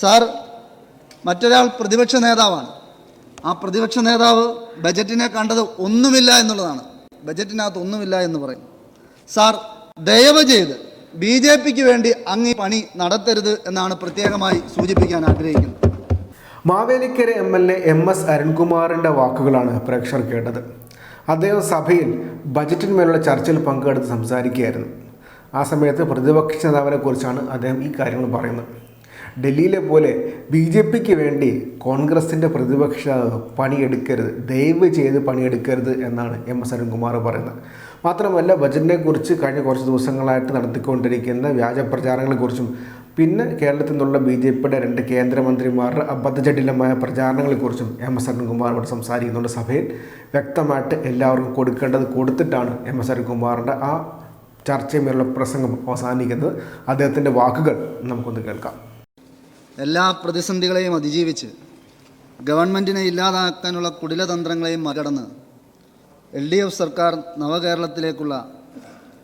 Sir മറ്റൊരാൾ പ്രതിപക്ഷ നേതാവാണ്. ആ പ്രതിപക്ഷ നേതാവ് ബജറ്റിനെ കണ്ടത് ഒന്നുമില്ല എന്നുള്ളതാണ്. ബജറ്റിനകത്ത് ഒന്നുമില്ല എന്ന് പറയും. സാർ ദയവ് ചെയ്ത് ബി ജെ പിക്ക് വേണ്ടി അങ്ങ് പണി നടത്തരുത് എന്നാണ് പ്രത്യേകമായി സൂചിപ്പിക്കാൻ ആഗ്രഹിക്കുന്നത്. Mavelikkara M L A M S അരുൺകുമാറിന്റെ വാക്കുകളാണ് പ്രേക്ഷകർ കേട്ടത്. അദ്ദേഹം സഭയിൽ ബജറ്റിന്മേലുള്ള ചർച്ചയിൽ പങ്കെടുത്ത് സംസാരിക്കുകയായിരുന്നു. ആ സമയത്ത് പ്രതിപക്ഷ നേതാവിനെ കുറിച്ചാണ് അദ്ദേഹം ഈ കാര്യങ്ങൾ പറയുന്നത്. ഡൽഹിയിലെ പോലെ ബി ജെ പിക്ക് വേണ്ടി കോൺഗ്രസിന്റെ പ്രതിപക്ഷ പണിയെടുക്കരുത് ദയവ് ചെയ്ത് പണിയെടുക്കരുത് എന്നാണ് എം എസ് അരുൺകുമാർ പറയുന്നത്. മാത്രമല്ല ബജറ്റിനെക്കുറിച്ച് കഴിഞ്ഞ കുറച്ച് ദിവസങ്ങളായിട്ട് നടത്തിക്കൊണ്ടിരിക്കുന്ന വ്യാജ പ്രചാരണങ്ങളെക്കുറിച്ചും പിന്നെ കേരളത്തിൽ നിന്നുള്ള ബി ജെ പിയുടെ രണ്ട് കേന്ദ്രമന്ത്രിമാരുടെ അബദ്ധജടിലമായ പ്രചാരണങ്ങളെക്കുറിച്ചും എം എസ് അരുൺകുമാർ ഇവിടെ സംസാരിക്കുന്നുണ്ട്. സഭയിൽ വ്യക്തമായിട്ട് എല്ലാവർക്കും കൊടുക്കേണ്ടത് കൊടുത്തിട്ടാണ് എം എസ് അരുൺകുമാറിന്റെ ആ ചർച്ചയുമേലുള്ള പ്രസംഗം അവസാനിക്കുന്നത്. അദ്ദേഹത്തിന്റെ വാക്കുകൾ നമുക്കൊന്ന് കേൾക്കാം. എല്ലാ പ്രതിസന്ധികളെയും അതിജീവിച്ച് ഗവൺമെന്റിനെ ഇല്ലാതാക്കാനുള്ള കുടിലതന്ത്രങ്ങളെയും മറികടന്ന് എൽ ഡി എഫ് സർക്കാർ നവകേരളത്തിലേക്കുള്ള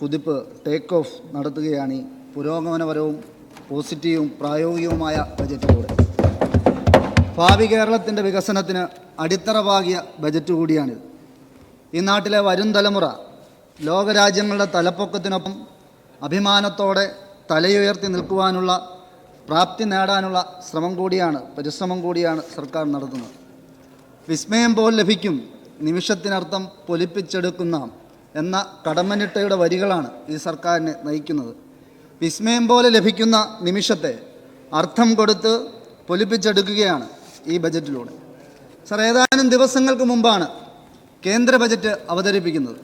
കുതിപ്പ് ടേക്ക് ഓഫ് നടത്തുകയാണ് ഈ പുരോഗമനപരവും പോസിറ്റീവും പ്രായോഗികവുമായ ബജറ്റിലൂടെ. ഭാവി കേരളത്തിന്റെ വികസനത്തിന് അടിത്തറ പാകിയ ബജറ്റ് കൂടിയാണിത് ഈ നാട്ടിലെ വരും തലമുറ ലോകരാജ്യങ്ങളുടെ തലപ്പൊക്കത്തിനൊപ്പം അഭിമാനത്തോടെ തലയുയർത്തി നിൽക്കുവാനുള്ള പ്രാപ്തി നേടാനുള്ള ശ്രമം കൂടിയാണ് പരിശ്രമം കൂടിയാണ് സർക്കാർ നടത്തുന്നത്. വിസ്മയം പോൽ ലഭിക്കും നിമിഷത്തിനർത്ഥം പൊലിപ്പിച്ചെടുക്കുന്ന എന്ന കടമ്മനിട്ടയുടെ വരികളാണ് ഈ സർക്കാരിനെ നയിക്കുന്നത്. വിസ്മയം പോലെ ലഭിക്കുന്ന നിമിഷത്തെ അർത്ഥം കൊടുത്ത് പൊലിപ്പിച്ചെടുക്കുകയാണ് ഈ ബജറ്റിലൂടെ. സർ ഏതാനും ദിവസങ്ങൾക്ക് മുമ്പാണ് കേന്ദ്ര ബജറ്റ് അവതരിപ്പിക്കുന്നത്.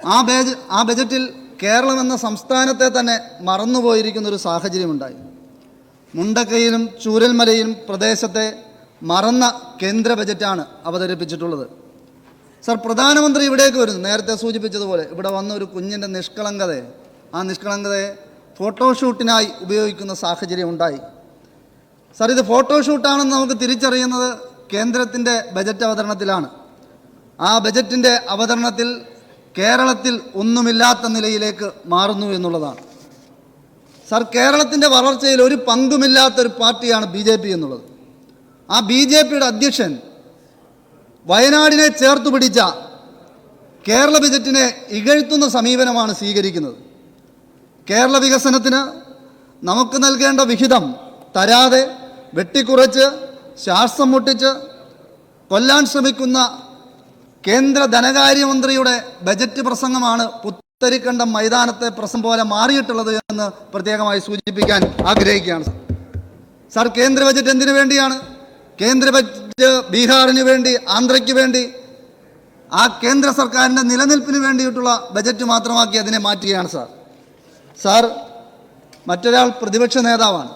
ആ ബജ ആ ബജറ്റിൽ കേരളം എന്ന സംസ്ഥാനത്തെ തന്നെ മറന്നുപോയിരിക്കുന്ന ഒരു സാഹചര്യമുണ്ടായി. മുണ്ടക്കയിലും ചൂരൽമലയിലും പ്രദേശത്തെ മറന്ന കേന്ദ്ര ബജറ്റാണ് അവതരിപ്പിച്ചിട്ടുള്ളത്. സർ പ്രധാനമന്ത്രി ഇവിടേക്ക് വരുന്നു. നേരത്തെ സൂചിപ്പിച്ചതുപോലെ ഇവിടെ വന്ന ഒരു കുഞ്ഞിന്റെ നിഷ്കളങ്കതയെ ആ നിഷ്കളങ്കതയെ ഫോട്ടോഷൂട്ടിനായി ഉപയോഗിക്കുന്ന സാഹചര്യം ഉണ്ടായി. സർ ഇത് ഫോട്ടോഷൂട്ടാണെന്ന് നമുക്ക് തിരിച്ചറിയുന്നത് കേന്ദ്രത്തിന്റെ ബജറ്റ് അവതരണത്തിലാണ്. ആ ബജറ്റിന്റെ അവതരണത്തിൽ കേരളത്തിൽ ഒന്നുമില്ലാത്ത നിലയിലേക്ക് മാറുന്നു എന്നുള്ളതാണ്. സർ കേരളത്തിന്റെ വളർച്ചയിൽ ഒരു പങ്കുമില്ലാത്തൊരു പാർട്ടിയാണ് ബി ജെ പി എന്നുള്ളത്. ആ ബി ജെ പിയുടെ അധ്യക്ഷൻ വയനാടിനെ ചേർത്ത് പിടിച്ച കേരള ബജറ്റിനെ ഇകഴ്ത്തുന്ന സമീപനമാണ് സ്വീകരിക്കുന്നത്. കേരള വികസനത്തിന് നമുക്ക് നൽകേണ്ട വിഹിതം തരാതെ വെട്ടിക്കുറച്ച് ശ്വാസം മുട്ടിച്ച് കൊല്ലാൻ ശ്രമിക്കുന്ന കേന്ദ്ര ധനകാര്യമന്ത്രിയുടെ ബജറ്റ് പ്രസംഗമാണ് പുത്തരിക്കണ്ടം മൈതാനത്തെ പ്രസം പോലെ മാറിയിട്ടുള്ളത് എന്ന് പ്രത്യേകമായി സൂചിപ്പിക്കാൻ ആഗ്രഹിക്കുകയാണ് സർ. സാർ കേന്ദ്ര ബജറ്റ് എന്തിനു വേണ്ടിയാണ്? കേന്ദ്ര ബജറ്റ് ബീഹാറിന് വേണ്ടി ആന്ധ്രയ്ക്ക് വേണ്ടി. ആ കേന്ദ്ര സർക്കാരിന്റെ നിലനിൽപ്പിന് വേണ്ടിയിട്ടുള്ള ബജറ്റ് മാത്രമാക്കി അതിനെ മാറ്റുകയാണ് സാർ. സാർ മറ്റൊരാൾ പ്രതിപക്ഷ നേതാവാണ്.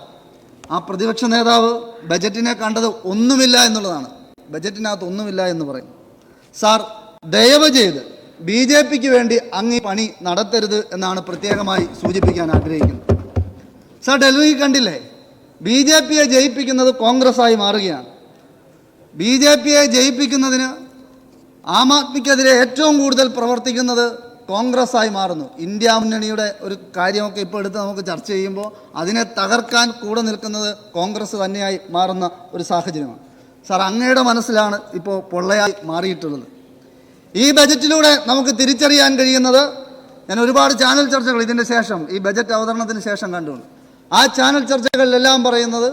ആ പ്രതിപക്ഷ നേതാവ് ബജറ്റിനെ കണ്ടത് ഒന്നുമില്ല എന്നുള്ളതാണ്. ബജറ്റിനകത്ത് ഒന്നുമില്ല എന്ന് പറയും. സാർ ദയവ് ചെയ്ത് ബി ജെ പിക്ക് വേണ്ടി അങ്ങ് പണി നടത്തരുത് എന്നാണ് പ്രത്യേകമായി സൂചിപ്പിക്കാൻ ആഗ്രഹിക്കുന്നത്. സാർ ഡൽഹി കണ്ടില്ലേ? ബി ജെ പിയെ ജയിപ്പിക്കുന്നത് കോൺഗ്രസ്സായി മാറുകയാണ്. ബി ജെ പിയെ ജയിപ്പിക്കുന്നതിന് ആം ആദ്മിക്കെതിരെ ഏറ്റവും കൂടുതൽ പ്രവർത്തിക്കുന്നത് കോൺഗ്രസ്സായി മാറുന്നു. ഇന്ത്യ മുന്നണിയുടെ ഒരു കാര്യമൊക്കെ ഇപ്പോൾ എടുത്ത് നമുക്ക് ചർച്ച ചെയ്യുമ്പോൾ അതിനെ തകർക്കാൻ കൂടെ നിൽക്കുന്നത് കോൺഗ്രസ് തന്നെയായി മാറുന്ന ഒരു സാഹചര്യമാണ്. സാർ അങ്ങയുടെ മനസ്സിലാണ് ഇപ്പോൾ പൊള്ളയായി മാറിയിട്ടുള്ളത്. ഈ ബജറ്റിലൂടെ നമുക്ക് തിരിച്ചറിയാൻ കഴിയുന്നത് ഞാൻ ഒരുപാട് ചാനൽ ചർച്ചകൾ ഇതിന്റെ ശേഷം ഈ ബജറ്റ് അവതരണത്തിന് ശേഷം കണ്ടുകൊണ്ട് ആ ചാനൽ ചർച്ചകളിലെല്ലാം പറയുന്നത്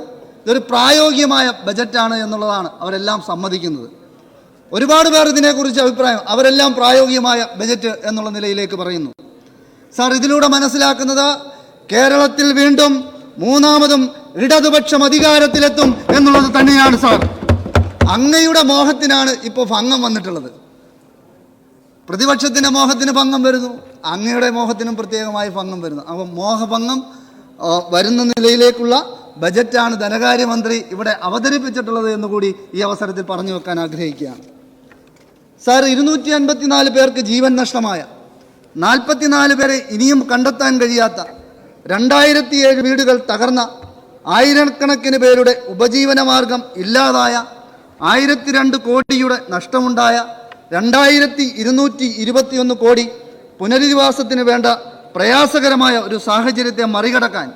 ഇതൊരു പ്രായോഗികമായ ബജറ്റാണ് എന്നുള്ളതാണ് അവരെല്ലാം സമ്മതിക്കുന്നത്. ഒരുപാട് പേർ ഇതിനെക്കുറിച്ച് അഭിപ്രായം അവരെല്ലാം പ്രായോഗികമായ ബജറ്റ് എന്നുള്ള നിലയിലേക്ക് പറയുന്നു. സാർ ഇതിലൂടെ മനസ്സിലാക്കുന്നത് കേരളത്തിൽ വീണ്ടും മൂന്നാമതും ഇടതുപക്ഷം അധികാരത്തിലെത്തും എന്നുള്ളത് തന്നെയാണ് സാർ. അങ്ങയുടെ മോഹത്തിനാണ് ഇപ്പോൾ ഭംഗം വന്നിട്ടുള്ളത്. പ്രതിപക്ഷത്തിന്റെ മോഹത്തിന് ഭംഗം വരുന്നു. അങ്ങയുടെ മോഹത്തിനും പ്രത്യേകമായി ഭംഗം വരുന്നു. അപ്പം മോഹഭംഗം വരുന്ന നിലയിലേക്കുള്ള ബജറ്റാണ് ധനകാര്യമന്ത്രി ഇവിടെ അവതരിപ്പിച്ചിട്ടുള്ളത് എന്ന് കൂടി ഈ അവസരത്തിൽ പറഞ്ഞു വെക്കാൻ ആഗ്രഹിക്കുകയാണ്. സാർ ഇരുന്നൂറ്റി അൻപത്തിനാല് പേർക്ക് ജീവൻ നഷ്ടമായ നാൽപ്പത്തിനാല് പേരെ ഇനിയും കണ്ടെത്താൻ കഴിയാത്ത രണ്ടായിരത്തി ഏഴ് വീടുകൾ തകർന്ന ആയിരക്കണക്കിന് പേരുടെ ഉപജീവന മാർഗം ഇല്ലാതായ ആയിരത്തി രണ്ട് കോടിയുടെ നഷ്ടമുണ്ടായ രണ്ടായിരത്തി ഇരുന്നൂറ്റി ഇരുപത്തിയൊന്ന് കോടി പുനരധിവാസത്തിന് വേണ്ട പ്രയാസകരമായ ഒരു സാഹചര്യത്തെ മറികടക്കാൻ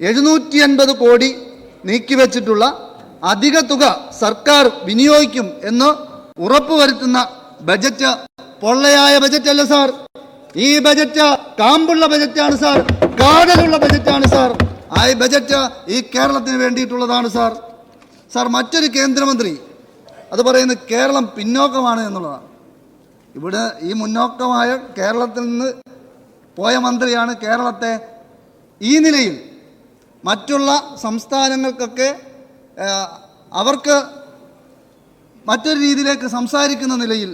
എഴുന്നൂറ്റി അൻപത് കോടി നീക്കിവെച്ചിട്ടുള്ള അധിക തുക സർക്കാർ വിനിയോഗിക്കും എന്ന് ഉറപ്പുവരുത്തുന്ന ബജറ്റ് പൊള്ളയായ ബജറ്റ് അല്ല സാർ. ഈ ബജറ്റ് കാമ്പുള്ള ബജറ്റാണ് സാർ. കാടലുള്ള ബജറ്റാണ് സാർ. ആ ബജറ്റ് ഈ കേരളത്തിന് വേണ്ടിയിട്ടുള്ളതാണ് സാർ. സാർ മറ്റൊരു കേന്ദ്രമന്ത്രി അത് പറയുന്നത് കേരളം പിന്നോക്കമാണ് എന്നുള്ളതാണ്. ഇവിടെ ഈ മുന്നോക്കമായ കേരളത്തിൽ നിന്ന് പോയ മന്ത്രിയാണ് കേരളത്തെ ഈ നിലയിൽ മറ്റുള്ള സംസ്ഥാനങ്ങൾക്കൊക്കെ അവർക്ക് മറ്റൊരു രീതിയിലേക്ക് സംസാരിക്കുന്ന നിലയിൽ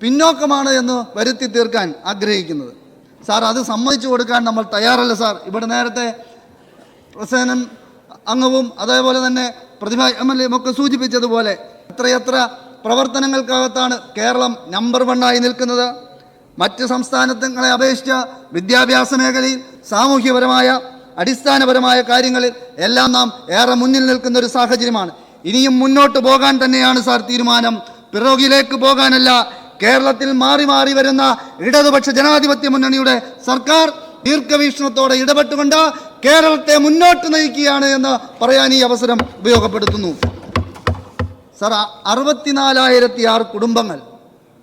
പിന്നോക്കമാണ് എന്ന് വരുത്തി തീർക്കാൻ ആഗ്രഹിക്കുന്നത്. സാർ അത് സമ്മതിച്ചു കൊടുക്കാൻ നമ്മൾ തയ്യാറല്ല സാർ. ഇവിടെ നേരത്തെ പ്രസേനൻ അംഗവും അതേപോലെ തന്നെ പ്രതിഭ എം എൽ എ ഒക്കെ സൂചിപ്പിച്ചതുപോലെ എത്രയെത്ര പ്രവർത്തനങ്ങൾക്കകത്താണ് കേരളം നമ്പർ വണ്ണായി നിൽക്കുന്നത്. മറ്റ് സംസ്ഥാനങ്ങളെ അപേക്ഷിച്ച് വിദ്യാഭ്യാസ മേഖലയിൽ സാമൂഹ്യപരമായ അടിസ്ഥാനപരമായ കാര്യങ്ങളിൽ എല്ലാം നാം ഏറെ മുന്നിൽ നിൽക്കുന്ന ഒരു സാഹചര്യമാണ്. ഇനിയും മുന്നോട്ട് പോകാൻ തന്നെയാണ് സാർ തീരുമാനം. പിറകിലേക്ക് പോകാനല്ല കേരളത്തിൽ മാറി മാറി വരുന്ന ഇടതുപക്ഷ ജനാധിപത്യ മുന്നണിയുടെ സർക്കാർ ദീർഘവീക്ഷണത്തോടെ ഇടപെട്ടുകൊണ്ട് കേരളത്തെ മുന്നോട്ട് നയിക്കുകയാണ് എന്ന് പറയാൻ ഈ അവസരം ഉപയോഗപ്പെടുത്തുന്നു. സാർ അറുപത്തിനാലായിരത്തി ആറ് കുടുംബങ്ങൾ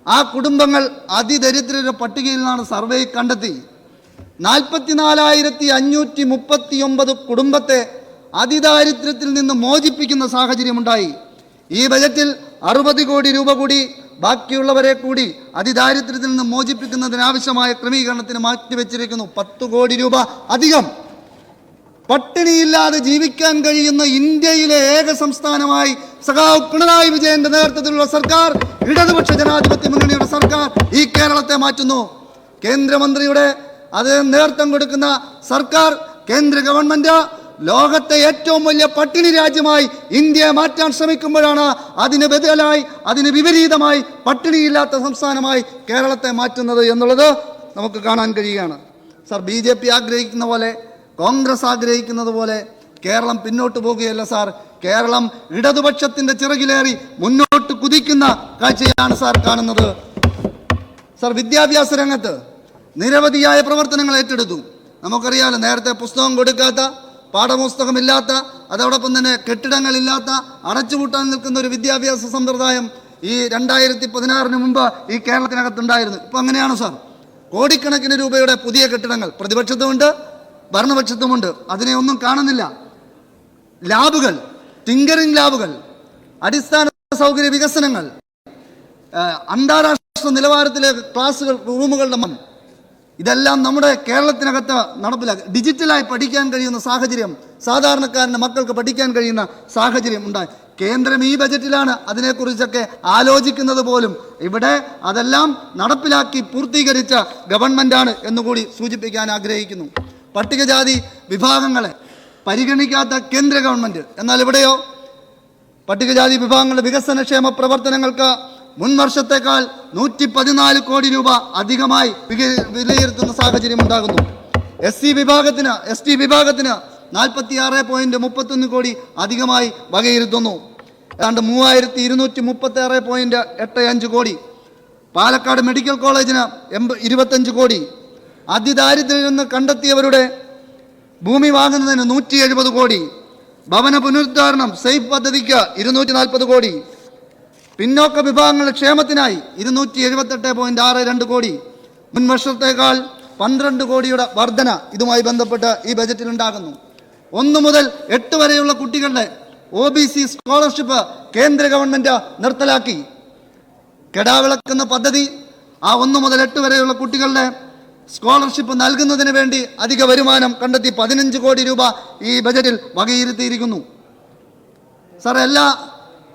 ആ കുടുംബങ്ങൾ അതിദരിദ്രരുടെ പട്ടികയിൽ നിന്നാണ് സർവേ കണ്ടെത്തി. നാൽപ്പത്തിനാലായിരത്തി അഞ്ഞൂറ്റി മുപ്പത്തി ഒമ്പത് കുടുംബത്തെ അതിദാരിദ്ര്യത്തിൽ നിന്ന് മോചിപ്പിക്കുന്ന സാഹചര്യമുണ്ടായി. ഈ ബജറ്റിൽ അറുപത് കോടി രൂപ കൂടി ബാക്കിയുള്ളവരെ കൂടി അതിദാരിദ്ര്യത്തിൽ നിന്ന് മോചിപ്പിക്കുന്നതിനാവശ്യമായ ക്രമീകരണത്തിന് മാറ്റിവെച്ചിരിക്കുന്നു. പത്ത് കോടി രൂപ അധികം. പട്ടിണിയില്ലാതെ ജീവിക്കാൻ കഴിയുന്ന ഇന്ത്യയിലെ ഏക സംസ്ഥാനമായി സഖാവ് പിണറായി വിജയന്റെ നേതൃത്വത്തിലുള്ള സർക്കാർ ഇടതുപക്ഷ ജനാധിപത്യ മുന്നണിയുടെ സർക്കാർ ഈ കേരളത്തെ മാറ്റുന്നു. കേന്ദ്രമന്ത്രിയുടെ അത് നേതൃത്വം കൊടുക്കുന്ന സർക്കാർ കേന്ദ്ര ഗവൺമെന്റ് ലോകത്തെ ഏറ്റവും വലിയ പട്ടിണി രാജ്യമായി ഇന്ത്യയെ മാറ്റാൻ ശ്രമിക്കുമ്പോഴാണ് അതിന് ബദലായി അതിന് വിപരീതമായി പട്ടിണിയില്ലാത്ത സംസ്ഥാനമായി കേരളത്തെ മാറ്റുന്നത് എന്നുള്ളത് നമുക്ക് കാണാൻ കഴിയുകയാണ്. സർ ബി ആഗ്രഹിക്കുന്ന പോലെ കോൺഗ്രസ് ആഗ്രഹിക്കുന്നത് പോലെ കേരളം പിന്നോട്ട് പോകുകയല്ല സാർ. കേരളം ഇടതുപക്ഷത്തിന്റെ ചിറകിലേറി മുന്നോട്ട് കുതിക്കുന്ന കാഴ്ചയാണ് സാർ കാണുന്നത്. സാർ വിദ്യാഭ്യാസ രംഗത്ത് നിരവധിയായ പ്രവർത്തനങ്ങൾ ഏറ്റെടുത്തു. നമുക്കറിയാലോ നേരത്തെ പുസ്തകം കൊടുക്കാത്ത പാഠപുസ്തകമില്ലാത്ത അതോടൊപ്പം തന്നെ കെട്ടിടങ്ങളില്ലാത്ത അടച്ചുപൂട്ടാൻ നിൽക്കുന്ന ഒരു വിദ്യാഭ്യാസ സമ്പ്രദായം ഈ രണ്ടായിരത്തി പതിനാറിന് മുമ്പ് ഈ കേരളത്തിനകത്തുണ്ടായിരുന്നു. ഇപ്പം അങ്ങനെയാണ് സാർ. കോടിക്കണക്കിന് രൂപയുടെ പുതിയ കെട്ടിടങ്ങൾ. പ്രതിപക്ഷത്തുമുണ്ട് ഭരണപക്ഷത്തുമുണ്ട്. അതിനെ ഒന്നും കാണുന്നില്ല. ലാബുകൾ ടിങ്കറിംഗ് ലാബുകൾ അടിസ്ഥാന സൗകര്യ വികസനങ്ങൾ അന്താരാഷ്ട്ര നിലവാരത്തിലെ ക്ലാസ്സുകൾ റൂമുകളുടെ മൺ ഇതെല്ലാം നമ്മുടെ കേരളത്തിനകത്ത് നടപ്പിലാക്കി ഡിജിറ്റലായി പഠിക്കാൻ കഴിയുന്ന സാഹചര്യം സാധാരണക്കാരന്റെ മക്കൾക്ക് പഠിക്കാൻ കഴിയുന്ന സാഹചര്യം ഉണ്ടായി. കേന്ദ്രം ഈ ബജറ്റിലാണ് അതിനെക്കുറിച്ചൊക്കെ ആലോചിക്കുന്നത് പോലും. ഇവിടെ അതെല്ലാം നടപ്പിലാക്കി പൂർത്തീകരിച്ച ഗവൺമെന്റാണ് എന്നുകൂടി സൂചിപ്പിക്കാൻ ആഗ്രഹിക്കുന്നു. പട്ടികജാതി വിഭാഗങ്ങളെ പരിഗണിക്കാത്ത കേന്ദ്ര ഗവൺമെന്റ് എന്നാൽ ഇവിടെയോ പട്ടികജാതി വിഭാഗങ്ങളുടെ വികസന ക്ഷേമ പ്രവർത്തനങ്ങൾക്ക് മുൻ വർഷത്തേക്കാൾ നൂറ്റി പതിനാല് കോടി രൂപ അധികമായി വിലയിരുത്തുന്ന സാഹചര്യം ഉണ്ടാകുന്നു. എസ് സി വിഭാഗത്തിന് എസ് ടി വിഭാഗത്തിന് നാൽപ്പത്തി ആറ് പോയിന്റ് മുപ്പത്തൊന്ന് കോടി അധികമായി വകയിരുത്തുന്നു. ഏതാണ്ട് മൂവായിരത്തി ഇരുന്നൂറ്റി മുപ്പത്തി ആറ് പോയിന്റ് എട്ട് അഞ്ച് കോടി. പാലക്കാട് മെഡിക്കൽ കോളേജിന് എൺപ ഇരുപത്തഞ്ച് കോടി. അതിദാരിദ്ര്യത്തിൽ നിന്ന് കണ്ടെത്തിയവരുടെ ഭൂമി വാങ്ങുന്നതിന് നൂറ്റി എഴുപത് കോടി ഭവന പുനരുദ്ധാരണം സേഫ് പദ്ധതിക്ക് ഇരുന്നൂറ്റി നാൽപ്പത് കോടി പിന്നോക്ക വിഭാഗങ്ങളുടെ ക്ഷേമത്തിനായി ഇരുന്നൂറ്റി എഴുപത്തെട്ട് പോയിന്റ് ആറ് രണ്ട് കോടി മുൻ വർഷത്തേക്കാൾ പന്ത്രണ്ട് കോടിയുടെ വർധന ഇതുമായി ബന്ധപ്പെട്ട് ഈ ബജറ്റിൽ ഉണ്ടാകുന്നു ഒന്ന് മുതൽ എട്ട് വരെയുള്ള കുട്ടികളുടെ ഒ ബി സി സ്കോളർഷിപ്പ് കേന്ദ്ര ഗവൺമെന്റ് നിർത്തലാക്കി. കെടാവിളക്കുന്ന പദ്ധതി ആ ഒന്ന് മുതൽ എട്ട് വരെയുള്ള കുട്ടികളുടെ സ്കോളർഷിപ്പ് നൽകുന്നതിന് വേണ്ടി അധിക വരുമാനം കണ്ടെത്തി പതിനഞ്ച് കോടി രൂപ ഈ ബജറ്റിൽ വകയിരുത്തിയിരിക്കുന്നു. സാർ എല്ലാ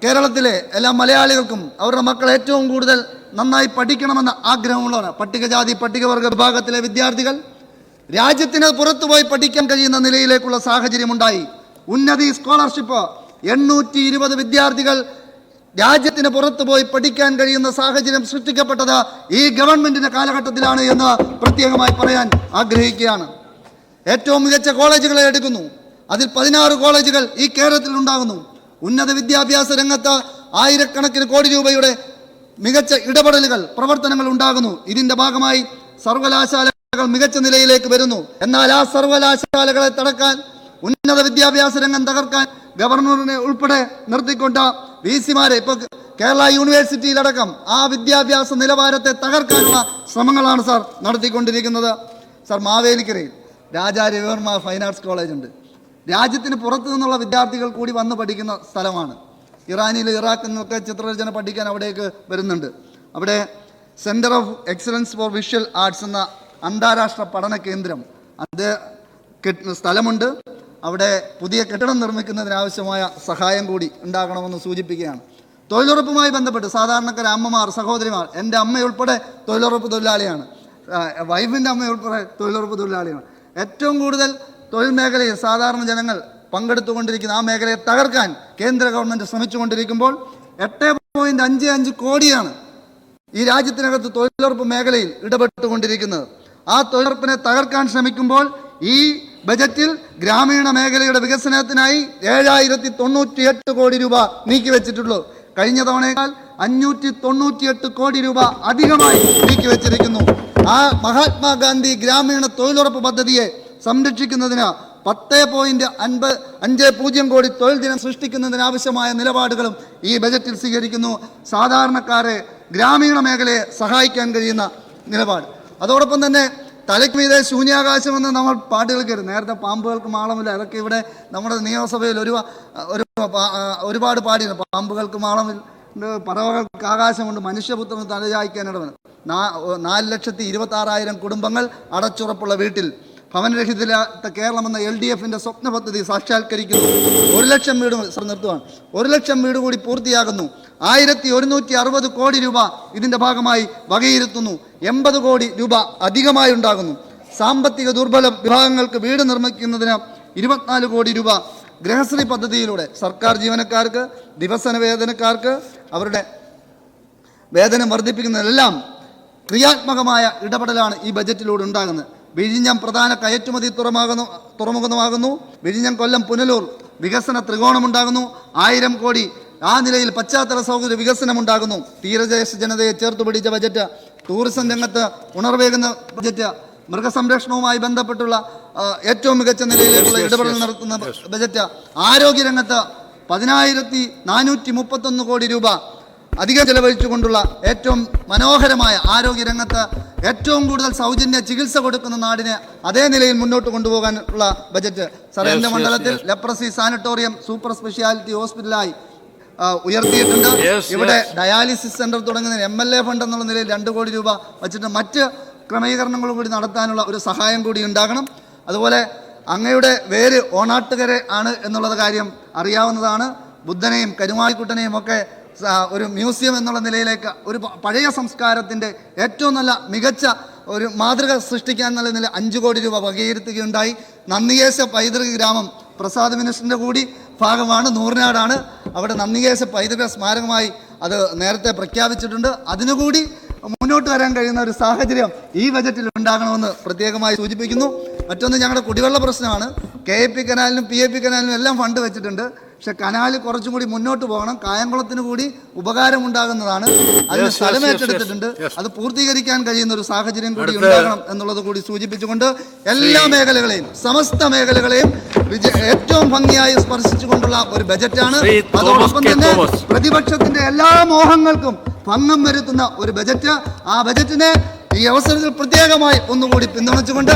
കേരളത്തിലെ എല്ലാ മലയാളികൾക്കും അവരുടെ മക്കൾ ഏറ്റവും കൂടുതൽ നന്നായി പഠിക്കണമെന്ന ആഗ്രഹമുള്ളവർ പട്ടികജാതി പട്ടികവർഗ വിഭാഗത്തിലെ വിദ്യാർത്ഥികൾ രാജ്യത്തിന് പുറത്തുപോയി പഠിക്കാൻ കഴിയുന്ന നിലയിലേക്കുള്ള സാഹചര്യമുണ്ടായി. ഉന്നതി സ്കോളർഷിപ്പ് എണ്ണൂറ്റി ഇരുപത് വിദ്യാർത്ഥികൾ രാജ്യത്തിന് പുറത്തു പോയി പഠിക്കാൻ കഴിയുന്ന സാഹചര്യം സൃഷ്ടിക്കപ്പെട്ടത് ഈ ഗവൺമെന്റിന്റെ കാലഘട്ടത്തിലാണ് എന്ന് പ്രത്യേകമായി പറയാൻ ആഗ്രഹിക്കുകയാണ്. ഏറ്റവും മികച്ച കോളേജുകളെ എടുക്കുന്നു. അതിൽ പതിനാറ് കോളേജുകൾ ഈ കേരളത്തിൽ ഉണ്ടാകുന്നു. ഉന്നത വിദ്യാഭ്യാസ രംഗത്ത് ആയിരക്കണക്കിന് കോടി രൂപയുടെ മികച്ച ഇടപെടലുകൾ പ്രവർത്തനങ്ങൾ ഉണ്ടാകുന്നു. ഇതിന്റെ ഭാഗമായി സർവകലാശാലകൾ മികച്ച നിലയിലേക്ക് വരുന്നു. എന്നാൽ ആ സർവകലാശാലകളെ തടക്കാൻ ഉന്നത വിദ്യാഭ്യാസ രംഗം തകർക്കാൻ ഗവർണറിനെ ഉൾപ്പെടെ നിർത്തിക്കൊണ്ട് വി സിമാരെ ഇപ്പൊ കേരള യൂണിവേഴ്സിറ്റിയിലടക്കം ആ വിദ്യാഭ്യാസ നിലവാരത്തെ തകർക്കാനുള്ള ശ്രമങ്ങളാണ് സാർ നടത്തിക്കൊണ്ടിരിക്കുന്നത്. സാർ മാവേലിക്കരയിൽ Raja Ravi Varma fine arts college ഉണ്ട് രാജ്യത്തിന് പുറത്തു നിന്നുള്ള വിദ്യാർത്ഥികൾ കൂടി വന്ന് പഠിക്കുന്ന സ്ഥലമാണ്. ഇറാനിൽ ഇറാഖിൽ നിന്നൊക്കെ ചിത്രരചന പഠിക്കാൻ അവിടേക്ക് വരുന്നുണ്ട്. അവിടെ centre of excellence for visual arts എന്ന അന്താരാഷ്ട്ര പഠന കേന്ദ്രം അത് സ്ഥലമുണ്ട്. അവിടെ പുതിയ കെട്ടിടം നിർമ്മിക്കുന്നതിനാവശ്യമായ സഹായം കൂടി ഉണ്ടാകണമെന്ന് സൂചിപ്പിക്കുകയാണ്. തൊഴിലുറപ്പുമായി ബന്ധപ്പെട്ട് സാധാരണക്കാരെ അമ്മമാർ സഹോദരിമാർ എന്റെ അമ്മയുൾപ്പെടെ തൊഴിലുറപ്പ് തൊഴിലാളിയാണ്. വൈഫിന്റെ അമ്മയുൾപ്പെടെ തൊഴിലുറപ്പ് തൊഴിലാളിയാണ്. ഏറ്റവും കൂടുതൽ തൊഴിൽ മേഖലയിൽ സാധാരണ ജനങ്ങൾ പങ്കെടുത്തുകൊണ്ടിരിക്കുന്ന ആ മേഖലയെ തകർക്കാൻ കേന്ദ്ര ഗവൺമെന്റ് ശ്രമിച്ചുകൊണ്ടിരിക്കുമ്പോൾ എട്ട് പോയിന്റ് അഞ്ച് അഞ്ച് കോടിയാണ് ഈ രാജ്യത്തിനകത്ത് തൊഴിലുറപ്പ് മേഖലയിൽ ഇടപെട്ടുകൊണ്ടിരിക്കുന്നത്. ആ തൊഴിലുറപ്പിനെ തകർക്കാൻ ശ്രമിക്കുമ്പോൾ ഈ ബജറ്റിൽ ഗ്രാമീണ മേഖലയുടെ വികസനത്തിനായി ഏഴായിരത്തി തൊണ്ണൂറ്റി എട്ട് കോടി രൂപ നീക്കിവെച്ചിട്ടുള്ളൂ കഴിഞ്ഞ തവണയേക്കാൾ അഞ്ഞൂറ്റി തൊണ്ണൂറ്റിയെട്ട് കോടി രൂപ അധികമായി നീക്കിവെച്ചിരിക്കുന്നു ആ മഹാത്മാഗാന്ധി ഗ്രാമീണ തൊഴിലുറപ്പ് പദ്ധതിയെ സംരക്ഷിക്കുന്നതിന് പത്ത് പോയിന്റ് അൻപത് അഞ്ച് പൂജ്യം കോടി തൊഴിൽ ദിനം സൃഷ്ടിക്കുന്നതിനാവശ്യമായ നിലപാടുകളും ഈ ബജറ്റിൽ സ്വീകരിക്കുന്നു. സാധാരണക്കാരെ ഗ്രാമീണ മേഖലയെ സഹായിക്കാൻ കഴിയുന്ന നിലപാട്. അതോടൊപ്പം തന്നെ തലയ്ക്ക് മീതെ ശൂന്യാകാശമെന്ന് നമ്മൾ പാട്ടുകൾ കയറി നേരത്തെ പാമ്പുകൾക്ക് മാളമില്ല അതൊക്കെ ഇവിടെ നമ്മുടെ നിയമസഭയിൽ ഒരു ഒരു ഒരുപാട് പാടിയിരുന്നു. പാമ്പുകൾക്ക് മാളമില്ല പറവകൾക്ക് ആകാശമുണ്ട്. മനുഷ്യപുത്രന് തലചായ്ക്കാനിടവന് നാല് ലക്ഷത്തി ഇരുപത്തി ആറായിരം കുടുംബങ്ങൾ അടച്ചുറപ്പുള്ള വീട്ടിൽ ഭവനരഹിതരാത്ത കേരളം എന്ന എൽ ഡി എഫിന്റെ സ്വപ്ന പദ്ധതി സാക്ഷാത്കരിക്കുന്നു. ഒരു ലക്ഷം വീട് നിർത്തുവാണ് ഒരു ലക്ഷം വീട് കൂടി പൂർത്തിയാകുന്നു. ആയിരത്തി ഒരുന്നൂറ്റി അറുപത് കോടി രൂപ ഇതിന്റെ ഭാഗമായി വകയിരുത്തുന്നു. എൺപത് കോടി രൂപ അധികമായി ഉണ്ടാകുന്നു. സാമ്പത്തിക ദുർബല വിഭാഗങ്ങൾക്ക് വീട് നിർമ്മിക്കുന്നതിന് ഇരുപത്തിനാല് കോടി രൂപ ഗൃഹശ്രീ പദ്ധതിയിലൂടെ സർക്കാർ ജീവനക്കാർക്ക് ദിവസന വേതനക്കാർക്ക് അവരുടെ വേതനം വർദ്ധിപ്പിക്കുന്നതെല്ലാം ക്രിയാത്മകമായ ഇടപെടലാണ് ഈ ബജറ്റിലൂടെ ഉണ്ടാകുന്നത്. വിഴിഞ്ഞം പ്രധാന കയറ്റുമതി തുറമാകുന്നു തുറമുഖമാകുന്നു വിഴിഞ്ഞം കൊല്ലം പുനലൂർ വികസന ത്രികോണമുണ്ടാകുന്നു. ആയിരം കോടി ആ നിലയിൽ പശ്ചാത്തല സൗകര്യ വികസനമുണ്ടാകുന്നു. തീരദേശ ജനതയെ ചേർത്ത് പിടിച്ച ബജറ്റ് ടൂറിസം രംഗത്ത് ഉണർവേകുന്ന ബജറ്റ് മൃഗസംരക്ഷണവുമായി ബന്ധപ്പെട്ടുള്ള ഏറ്റവും മികച്ച നിലയിലേക്കുള്ള ഇടപെടൽ നടത്തുന്ന ബജറ്റ് ആരോഗ്യരംഗത്ത് പതിനായിരത്തി നാനൂറ്റി മുപ്പത്തൊന്ന് കോടി രൂപ അധികം ചെലവഴിച്ചുകൊണ്ടുള്ള ഏറ്റവും മനോഹരമായ ആരോഗ്യരംഗത്ത് ഏറ്റവും കൂടുതൽ സൗജന്യ ചികിത്സ കൊടുക്കുന്ന നാടിനെ അതേ നിലയിൽ മുന്നോട്ട് കൊണ്ടുപോകാനുള്ള ബജറ്റ് സാർ എന്റെ മണ്ഡലത്തിൽ ലെപ്രസി സാനിറ്റോറിയം സൂപ്പർ സ്പെഷ്യാലിറ്റി ഹോസ്പിറ്റലായി ഉയർത്തിയിട്ടുണ്ട്. ഇവിടെ ഡയാലിസിസ് സെന്റർ തുടങ്ങുന്നതിന് എം എൽ എ ഫണ്ട് എന്നുള്ള നിലയിൽ രണ്ട് കോടി രൂപ വച്ചിട്ട് മറ്റ് ക്രമീകരണങ്ങളും കൂടി നടത്താനുള്ള ഒരു സഹായം കൂടി ഉണ്ടാകണം. അതുപോലെ അങ്ങയുടെ വേര് ഓണാട്ടുകര ആണ് എന്നുള്ളത് കാര്യം അറിയാവുന്നതാണ്. ബുദ്ധനെയും കരുമാളിക്കുട്ടനെയും ഒക്കെ ഒരു മ്യൂസിയം എന്നുള്ള നിലയിലേക്ക് ഒരു പഴയ സംസ്കാരത്തിന്റെ ഏറ്റവും നല്ല മികച്ച ഒരു മാതൃക സൃഷ്ടിക്കാൻ നല്ല നില അഞ്ച് കോടി രൂപ വകയിരുത്തുകയുണ്ടായി. നന്ദികേശ പൈതൃക ഗ്രാമം പ്രസാദ് മിനിസ്റ്ററിന്റെ കൂടി ഭാഗമാണ് നൂറിനാടാണ്. അവിടെ നന്ദികേശ പൈതൃക സ്മാരകമായി അത് നേരത്തെ പ്രഖ്യാപിച്ചിട്ടുണ്ട്. അതിനുകൂടി മുന്നോട്ട് വരാൻ കഴിയുന്ന ഒരു സാഹചര്യം ഈ ബജറ്റിൽ ഉണ്ടാകണമെന്ന് പ്രത്യേകമായി സൂചിപ്പിക്കുന്നു. മറ്റൊന്ന് ഞങ്ങളുടെ കുടിവെള്ള പ്രശ്നമാണ്. കെ എ പി കനാലിനും പി എ പി കനാലിനും എല്ലാം ഫണ്ട് വെച്ചിട്ടുണ്ട്. പക്ഷെ കനാൽ കുറച്ചും കൂടി മുന്നോട്ട് പോകണം കായംകുളത്തിന് കൂടി ഉപകാരം ഉണ്ടാകുന്നതാണ് അതിന് സ്ഥലം ഏറ്റെടുത്തിട്ടുണ്ട്. അത് പൂർത്തീകരിക്കാൻ കഴിയുന്ന ഒരു സാഹചര്യം കൂടി ഉണ്ടാകണം എന്നുള്ളത് കൂടി സൂചിപ്പിച്ചുകൊണ്ട് എല്ലാ മേഖലകളെയും സമസ്ത മേഖലകളെയും ഏറ്റവും ഭംഗിയായി സ്പർശിച്ചുകൊണ്ടുള്ള ഒരു ബജറ്റാണ് അതോടൊപ്പം. തന്നെ. പ്രതിപക്ഷത്തിന്റെ എല്ലാ മോഹങ്ങൾക്കും ഭംഗം വരുത്തുന്ന ഒരു ബജറ്റ് ആ ബജറ്റിനെ ഈ അവസരത്തിൽ പ്രത്യേകമായി ഒന്നുകൂടി പിന്തുണച്ചുകൊണ്ട്